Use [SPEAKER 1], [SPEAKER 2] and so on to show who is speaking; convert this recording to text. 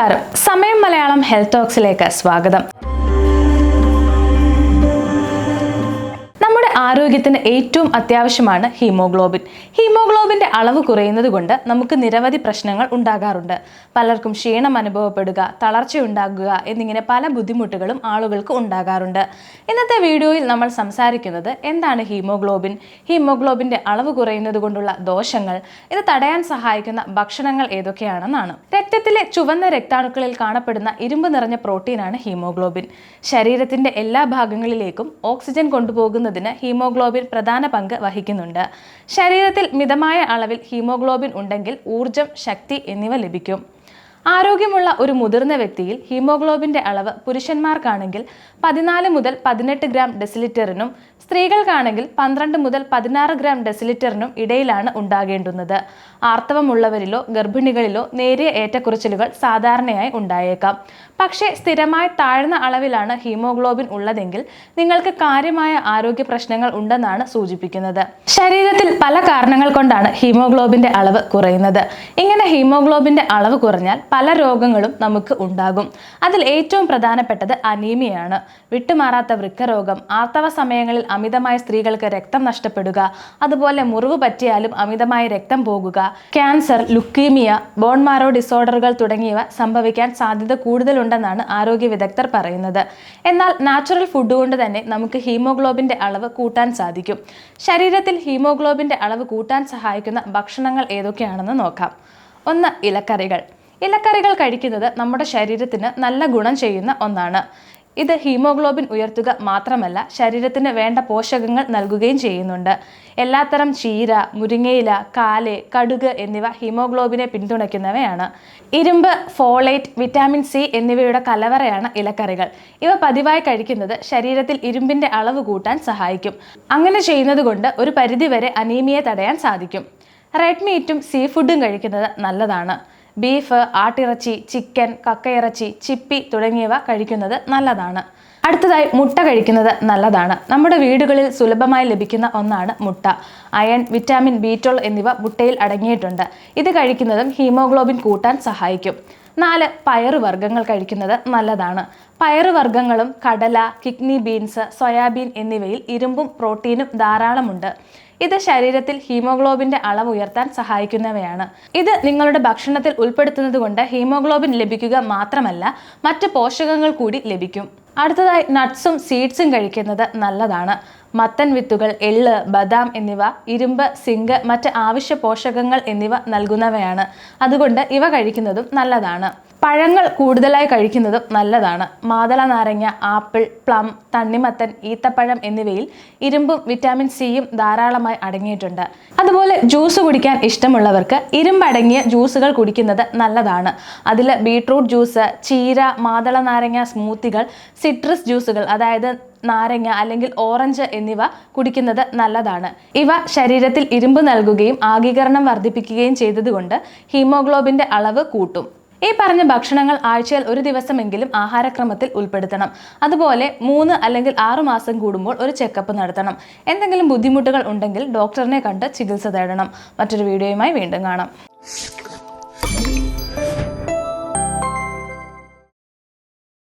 [SPEAKER 1] നമസ്കാരം. സമയം മലയാളം ഹെൽത്ത് ടോക്സിലേക്ക് സ്വാഗതം. ആരോഗ്യത്തിന് ഏറ്റവും അത്യാവശ്യമാണ് ഹീമോഗ്ലോബിൻ. ഹീമോഗ്ലോബിന്റെ അളവ് കുറയുന്നത് കൊണ്ട് നമുക്ക് നിരവധി പ്രശ്നങ്ങൾ ഉണ്ടാകാറുണ്ട്. പലർക്കും ക്ഷീണം അനുഭവപ്പെടുക തളർച്ചയുണ്ടാകുക എന്നിങ്ങനെ പല ബുദ്ധിമുട്ടുകളും ആളുകൾക്ക് ഉണ്ടാകാറുണ്ട്. ഇന്നത്തെ വീഡിയോയിൽ നമ്മൾ സംസാരിക്കുന്നത് എന്താണ് ഹീമോഗ്ലോബിൻ? ഹീമോഗ്ലോബിന്റെ അളവ് കുറയുന്നത് കൊണ്ടുള്ള ദോഷങ്ങൾ ഇത് തടയാൻ സഹായിക്കുന്ന ഭക്ഷണങ്ങൾ ഏതൊക്കെയാണെന്നാണ്. രക്തത്തിലെ ചുവന്ന രക്താണുക്കളിൽ കാണപ്പെടുന്ന ഇരുമ്പ് നിറഞ്ഞ പ്രോട്ടീനാണ് ഹീമോഗ്ലോബിൻ. ശരീരത്തിന്റെ എല്ലാ ഭാഗങ്ങളിലേക്കും ഓക്സിജൻ കൊണ്ടുപോകുന്നതിന് ഹീമോഗ്ലോബിൻ പ്രധാന പങ്ക് വഹിക്കുന്നുണ്ട്. ശരീരത്തിൽ മിതമായ അളവിൽ ഹീമോഗ്ലോബിൻ ഉണ്ടെങ്കിൽ ഊർജം ശക്തി എന്നിവ ലഭിക്കും. ആരോഗ്യമുള്ള ഒരു മുതിർന്ന വ്യക്തിയിൽ ഹീമോഗ്ലോബിന്റെ അളവ് പുരുഷന്മാർക്കാണെങ്കിൽ പതിനാല് മുതൽ പതിനെട്ട് ഗ്രാം ഡെസിലിറ്ററിനും സ്ത്രീകൾക്കാണെങ്കിൽ പന്ത്രണ്ട് മുതൽ പതിനാറ് ഗ്രാം ഡെസിലിറ്ററിനും ഇടയിലാണ് ഉണ്ടാകേണ്ടുന്നത്. ആർത്തവമുള്ളവരിലോ ഗർഭിണികളിലോ നേരിയ ഏറ്റക്കുറച്ചിലുകൾ സാധാരണയായി ഉണ്ടായേക്കാം. പക്ഷേ സ്ഥിരമായി താഴ്ന്ന അളവിലാണ് ഹീമോഗ്ലോബിൻ ഉള്ളതെങ്കിൽ നിങ്ങൾക്ക് കാര്യമായ ആരോഗ്യ പ്രശ്നങ്ങൾ ഉണ്ടെന്നാണ് സൂചിപ്പിക്കുന്നത്. ശരീരത്തിൽ പല കാരണങ്ങൾ കൊണ്ടാണ് ഹീമോഗ്ലോബിന്റെ അളവ് കുറയുന്നത്. ഇങ്ങനെ ഹീമോഗ്ലോബിന്റെ അളവ് കുറഞ്ഞാൽ പല രോഗങ്ങളും നമുക്ക് ഉണ്ടാകും. അതിൽ ഏറ്റവും പ്രധാനപ്പെട്ടത് അനീമിയാണ് വിട്ടുമാറാത്ത വൃക്കരോഗം ആർത്തവ സമയങ്ങളിൽ അമിതമായ സ്ത്രീകൾക്ക് രക്തം നഷ്ടപ്പെടുക അതുപോലെ മുറിവ് പറ്റിയാലും അമിതമായ രക്തം പോകുക ക്യാൻസർ ലുക്കീമിയ ബോൺ മാരോ ഡിസോർഡറുകൾ തുടങ്ങിയവ സംഭവിക്കാൻ സാധ്യത കൂടുതലുണ്ടെന്നാണ് ആരോഗ്യ വിദഗ്ധർ പറയുന്നത്. എന്നാൽ നാച്ചുറൽ ഫുഡ് കൊണ്ട് തന്നെ നമുക്ക് ഹീമോഗ്ലോബിന്റെ അളവ് കൂട്ടാൻ സാധിക്കും. ശരീരത്തിൽ ഹീമോഗ്ലോബിന്റെ അളവ് കൂട്ടാൻ സഹായിക്കുന്ന ഭക്ഷണങ്ങൾ ഏതൊക്കെയാണെന്ന് നോക്കാം. ഒന്ന് ഇലക്കറികൾ. ഇലക്കറികൾ കഴിക്കുന്നത് നമ്മുടെ ശരീരത്തിന് നല്ല ഗുണം ചെയ്യുന്ന ഒന്നാണ്. ഇത് ഹീമോഗ്ലോബിൻ ഉയർത്തുക മാത്രമല്ല ശരീരത്തിന് വേണ്ട പോഷകങ്ങൾ നൽകുകയും ചെയ്യുന്നുണ്ട്. എല്ലാത്തരം ചീര മുരിങ്ങയില കാൽ കടുക് എന്നിവ ഹീമോഗ്ലോബിനെ പിന്തുണയ്ക്കുന്നവയാണ്. ഇരുമ്പ് ഫോളേറ്റ് വിറ്റാമിൻ സി എന്നിവയുടെ കലവറയാണ് ഇലക്കറികൾ. ഇവ പതിവായി കഴിക്കുന്നത് ശരീരത്തിൽ ഇരുമ്പിന്റെ അളവ് കൂട്ടാൻ സഹായിക്കും. അങ്ങനെ ചെയ്യുന്നത് കൊണ്ട് ഒരു പരിധിവരെ അനീമിയെ തടയാൻ സാധിക്കും. റെഡ് മീറ്റും സീ ഫുഡും കഴിക്കുന്നത് നല്ലതാണ്. ബീഫ് ആട്ടിറച്ചി ചിക്കൻ കക്കയിറച്ചി ചിപ്പി തുടങ്ങിയവ കഴിക്കുന്നത് നല്ലതാണ്. അടുത്തതായി മുട്ട കഴിക്കുന്നത് നല്ലതാണ്. നമ്മുടെ വീടുകളിൽ സുലഭമായി ലഭിക്കുന്ന ഒന്നാണ് മുട്ട. അയൺ വിറ്റാമിൻ ബി എന്നിവ മുട്ടയിൽ അടങ്ങിയിട്ടുണ്ട്. ഇത് കഴിക്കുന്നതും ഹീമോഗ്ലോബിൻ കൂട്ടാൻ സഹായിക്കും. നാല് പയറുവർഗങ്ങൾ കഴിക്കുന്നത് നല്ലതാണ്. പയറുവർഗങ്ങളും കടല കിഡ്നി ബീൻസ് സോയാബീൻ എന്നിവയിൽ ഇരുമ്പും പ്രോട്ടീനും ധാരാളമുണ്ട്. ഇത് ശരീരത്തിൽ ഹീമോഗ്ലോബിന്റെ അളവ് ഉയർത്താൻ സഹായിക്കുന്നവയാണ്. ഇത് നിങ്ങളുടെ ഭക്ഷണത്തിൽ ഉൾപ്പെടുത്തുന്നത് കൊണ്ട് ഹീമോഗ്ലോബിൻ ലഭിക്കുക മാത്രമല്ല മറ്റ് പോഷകങ്ങൾ കൂടി ലഭിക്കും. അടുത്തതായി നട്ട്സും സീഡ്സും കഴിക്കുന്നത് നല്ലതാണ്. മത്തൻ വിത്തുകൾ എള്ള് ബദാം എന്നിവ ഇരുമ്പ് സിങ്ക് മറ്റ് ആവശ്യ പോഷകങ്ങൾ എന്നിവ നൽകുന്നവയാണ്. അതുകൊണ്ട് ഇവ കഴിക്കുന്നതും നല്ലതാണ്. പഴങ്ങൾ കൂടുതലായി കഴിക്കുന്നതും നല്ലതാണ്. മാതള നാരങ്ങ ആപ്പിൾ പ്ലം തണ്ണിമത്തൻ ഈത്തപ്പഴം എന്നിവയിൽ ഇരുമ്പും വിറ്റാമിൻ സിയും ധാരാളമായി അടങ്ങിയിട്ടുണ്ട്. അതുപോലെ ജ്യൂസ് കുടിക്കാൻ ഇഷ്ടമുള്ളവർക്ക് ഇരുമ്പടങ്ങിയ ജ്യൂസുകൾ കുടിക്കുന്നത് നല്ലതാണ്. അതിൽ ബീട്രൂട്ട് ജ്യൂസ് ചീര മാതള നാരങ്ങ സ്മൂത്തികൾ സിട്രസ് ജ്യൂസുകൾ അതായത് നാരങ്ങ അല്ലെങ്കിൽ ഓറഞ്ച് എന്നിവ കുടിക്കുന്നത് നല്ലതാണ്. ഇവ ശരീരത്തിൽ ഇരുമ്പ് നൽകുകയും ആഗീകരണം വർദ്ധിപ്പിക്കുകയും ചെയ്തതുകൊണ്ട് ഹീമോഗ്ലോബിന്റെ അളവ് കൂട്ടും. ഈ പറഞ്ഞ ഭക്ഷണങ്ങൾ ആഴ്ചയിൽ ഒരു ദിവസമെങ്കിലും ആഹാരക്രമത്തിൽ ഉൾപ്പെടുത്തണം. അതുപോലെ മൂന്ന് അല്ലെങ്കിൽ ആറു മാസം കൂടുമ്പോൾ ഒരു ചെക്കപ്പ് നടത്തണം. എന്തെങ്കിലും ബുദ്ധിമുട്ടുകൾ ഉണ്ടെങ്കിൽ ഡോക്ടറിനെ കണ്ട് ചികിത്സ തേടണം. മറ്റൊരു വീഡിയോയുമായി വീണ്ടും കാണാം.